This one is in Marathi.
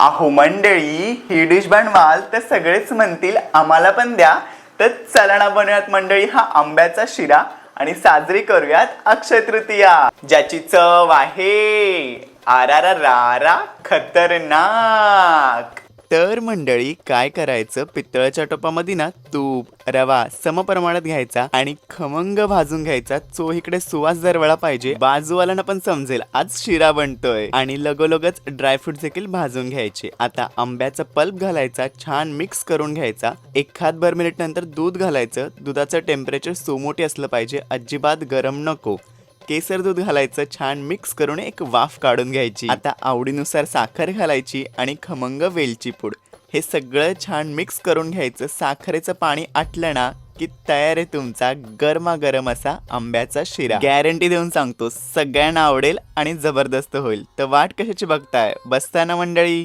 अहो मंडळी ही डिश बनवाल तर सगळेच म्हणतील आम्हाला पण द्या. तर चला ना बनवूयात मंडळी हा आंब्याचा शिरा आणि साजरी करूयात अक्षय तृतीया. ज्याची चव आहे आरारा रारा खतरनाक. तर मंडळी काय करायचं? पितळाच्या टोपामध्ये ना तूप रवा समप्रमाणात घ्यायचा आणि खमंग भाजून घ्यायचा. चो इकडे सुवास दरवळा पाहिजे. बाजूवाल्यांना पण समजेल. आज शिरा बनतोय. आणि लगोलगच ड्रायफ्रूट देखील भाजून घ्यायचे. आता आंब्याचा पल्प घालायचा छान मिक्स करून घ्यायचा. एखाद मिनिट नंतर दूध घालायचं. दुधाचं टेम्परेचर सोमोटी असलं पाहिजे. अजिबात गरम नको. केसर दूध घालायचं छान मिक्स करून एक वाफ काढून घ्यायची. आता आवडीनुसार साखर घालायची आणि खमंग वेलची पूड. हे सगळं छान मिक्स करून घ्यायचं. साखरेचं पाणी आटलं ना की तयार आहे तुमचा गरमागरम असा आंब्याचा शिरा. गॅरंटी देऊन सांगतो सगळ्यांना आवडेल आणि जबरदस्त होईल. तर वाट कशाची बघताय? बसताना मंडळी!